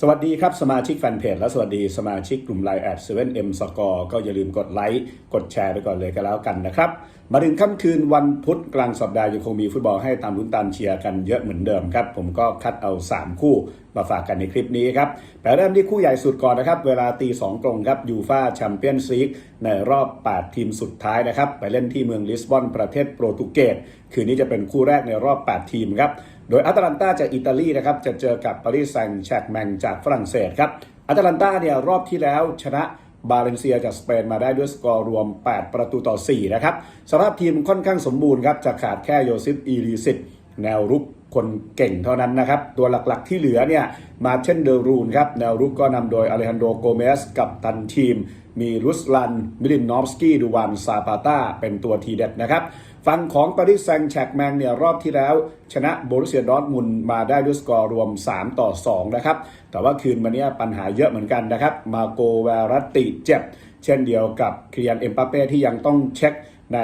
สวัสดีครับ สมาชิกแฟนเพจและสวัสดีสมาชิกกลุ่มไลน์แอด 7M Score ก็อย่าลืมกดไลค์กดแชร์ไปก่อนเลยก็แล้วกันนะครับ มาถึงค่ำคืนวันพุธกลางสัปดาห์ยังคงมีฟุตบอลให้ตามลุ้นตามเชียร์กันเยอะเหมือนเดิมครับ ผมก็คัดเอา 3 คู่ มาฝากกันในคลิปนี้ครับแต่เริ่มที่คู่ใหญ่สุดก่อนนะครับ เวลาตีสองตรงครับยูฟาแชมเปี้ยนส์ลีกในรอบ 8 ทีมสุดท้ายนะครับ ไปเล่นที่เมืองลิสบอนประเทศโปรตุเกสคืนนี้จะเป็นคู่แรกในรอบ 8 ทีมครับโดยอัตแลนตาจากอิตาลีนะครับจะเจอกับปารีสแซงต์แชร์กแมงจากฝรั่งเศสครับอัตแลนตาเนี่ยรอบที่แล้วชนะบาเลนเซียจากสเปนมาได้ด้วยสกอร์รวม 8 ประตูต่อ 4 นะครับสภาพทีมค่อนข้างสมบูรณ์ครับจะขาดแค่โยซิฟอีริสิตแนวรุก คนเก่งเท่านั้นนะครับ ตัวหลักๆที่เหลือเนี่ยมาเช่นเดอรูนครับแนวรุกก็นำโดยอเลฮันโดโกเมสกับตันทีม มีรุสลัน มิลินนอฟสกี้ดูวานซาปาตาเป็นตัวทีเด็ดนะครับฝั่งของปารีสแซงต์แชกแมงเนี่ยรอบที่แล้ว ชนะโบรุเซียดอร์ทมุนมาได้ด้วยสกอร์รวม 3 ต่อ 2 นะครับ แต่ว่าคืนมาเนี้ปัญหาเยอะเหมือนกันนะครับ มาโกเวรัตติเจ็บ เช่นเดียวกับเคลียนเอ็มปาเป้ที่ยังต้องเช็ค ใน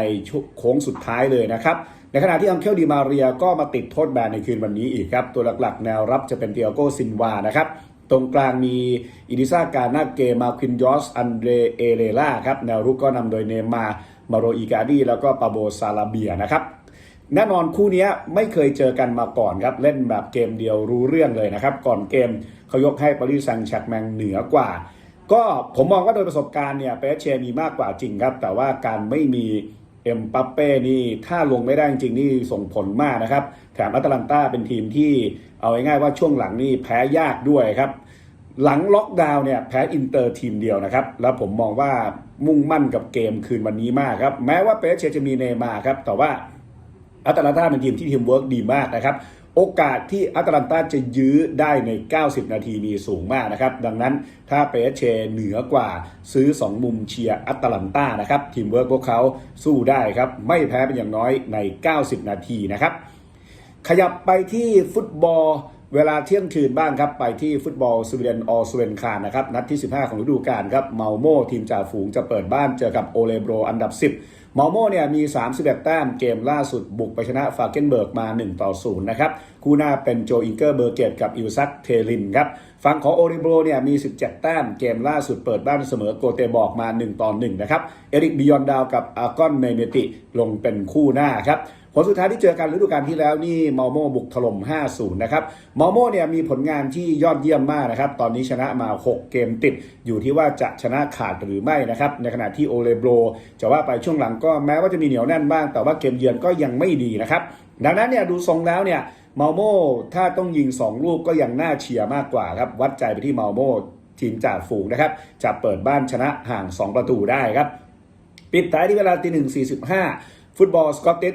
โค้งสุดท้ายเลยนะครับในขณะที่อังเคลดีมาเรียก็มาติดโทษแบนในคืนวันนี้อีกครับตัวหลักๆ แนวรับจะเป็นเตียโกซินวานะครับตรงกลางมีอิดิซากานาเกมาควินยอสอันเดรเอเลล่าครับแนวรุกก็นำโดยเนมามาโรอีกาดีแล้วก็ปาโบซาลาเบียนะครับแน่นอนคู่นี้ไม่เคยเจอกันมาก่อนครับเล่นแบบเกมเดียวรู้เรื่องเลยนะครับ ก่อนเกมเขายกให้ปารีสแซงต์แชร์กแมงเหนือกว่า ก็ผมมองว่าโดยประสบการณ์เนี่ยเปเชมีมากกว่าจริงครับ แต่ว่าการไม่มีเอ็มปัปเป้นี่ถ้าลงไม่ได้จริงนี่ส่งผลมากนะครับ แถมอัตแลนตาเป็นทีมที่เอาง่ายๆว่าช่วงหลังนี่แพ้ยากด้วยครับ หลังล็อกดาวน์เนี่ยแพ้อินเตอร์ทีมเดียวนะครับ แล้วผมมองว่ามุ่งมั่นกับเกมคืนวันนี้มากครับ แม้ว่าเปเชจะมีเนมาร์ครับแต่ว่าอัตแลนตาเป็นทีมที่ทีมเวิร์กดีมากนะครับ โอกาสที่อัตแลนตาจะยื้อได้ใน 90 นาทีมีสูงมากนะครับ ดังนั้นถ้าเปเชเหนือกว่าซื้อ 2 มุมเชียร์อัตแลนตานะครับ ทีมเวิร์กพวกเขาสู้ได้ครับ ไม่แพ้เป็นอย่างน้อยใน 90 นาทีนะครับ ขยับไปที่ฟุตบอล เวลาเที่ยงคืนบ้างครับ ไปที่ฟุตบอลสวีเดนออสเวนคานนะครับ นัดที่ 15 ของฤดูกาลครับ เมาโมทีมจ่าฝูงจะเปิดบ้านเจอกับโอเลโบรอันดับ 10 เมาโมเนี่ยมี 31 แต้มเกมล่าสุดบุกไปชนะฟาเกนเบิร์กมา 1 ต่อ 0 นะครับ คู่หน้าเป็นโจอิงเกอร์เบอร์เกตกับอิวซักเทลินครับฝั่งของโอริโบรเนี่ยมี 17 แต้ม เกมล่าสุดเปิดบ้านเสมอโกเตบอกมา 1 ต่อ 1 นะครับ เอริกบิยอนดาวกับอากอนเมเมติลงเป็นคู่หน้าครับ ผลสุดท้ายที่เจอกันฤดูกาลที่แล้วนี่มาโมบุกถล่ม 5-0 นะครับมาโมเนี่ยมีผลงานที่ยอดเยี่ยมมากนะครับ ตอนนี้ชนะมา 6 เกมติด อยู่ที่ว่าจะชนะขาดหรือไม่นะครับ ในขณะที่โอเลโบรจะว่าไปช่วงหลังก็แม้ว่าจะมีเหนียวแน่นบ้าง แต่ว่าเกมเยือนก็ยังไม่ดีนะครับ ดังนั้นเนี่ยดูทรงแล้วเนี่ยมาโมถ้าต้องยิง 2 ลูกก็ยังน่าเชียร์มากกว่าครับ วัดใจไปที่มาโมทีมจ่าฝูงนะครับ จะเปิดบ้านชนะห่าง 2 ประตูได้ครับ ปิดท้ายที่เวลาตีหนึ่งสี่สิบห้าฟุตบอลสกอตติช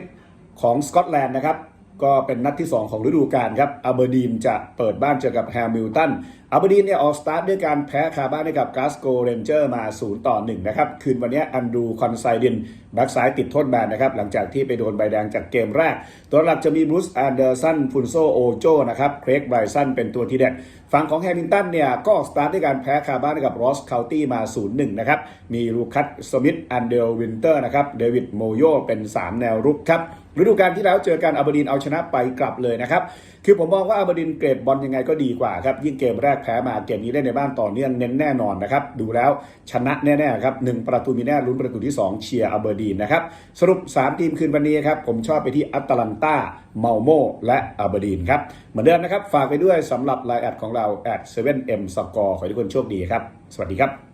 ของสกอตแลนด์นะครับก็เป็นนัดที่ 2 ของฤดูกาลครับอาเบอร์ดีนจะเปิดบ้านเจอกับแฮมิลตันอาเบอร์ดีนเนี่ยออกสตาร์ทด้วยการแพ้คาบ้านให้กับกาสโกเรนเจอร์มา 0 ต่อ 1 นะครับ คืนวันนี้อันดูคอนไซดินแบ็กซ้ายติดโทษแบนนะครับ หลังจากที่ไปโดนใบแดงจากเกมแรก ตัวหลักจะมีบรูซแอนเดอร์สันฟุนโซโอโจนะครับเครกไบรสันเป็นตัวที่เด็ดฝั่งของแฮมิลตันเนี่ยก็ออกสตาร์ทด้วยการแพ้คาบ้านให้กับรอสคาวตี้มา 0-1 นะครับมีลูคัสสมิธแอนเดลวินเตอร์นะครับเดวิดโมโยเป็น 3 แนวรุกครับฤดูกาลที่แล้วเจอกันอาเบอร์ดีนเอาชนะไปกลับเลยนะครับ คือผมมองว่าอาเบอร์ดีนเกรดบอลยังไงก็ดีกว่าครับ ยิ่งเกมแรกแพ้มาเกมนี้เล่นในบ้านต่อเนื่องเน้นแน่นอนนะครับ ดูแล้วชนะแน่ๆครับหนึ่งประตูมีแน่ลุ้นประตูที่ 2 เชียร์อาเบอร์ดีนนะครับ สรุป 3 ทีมคืนวันนี้ครับ ผมชอบไปที่อัตแลนตาเมาโมและอาเบอร์ดีนครับ เหมือนเดิมนะครับ ฝากไปด้วยสำหรับไลน์แอดของเรา at 7m score ขอให้ทุกคนโชคดีครับ สวัสดีครับ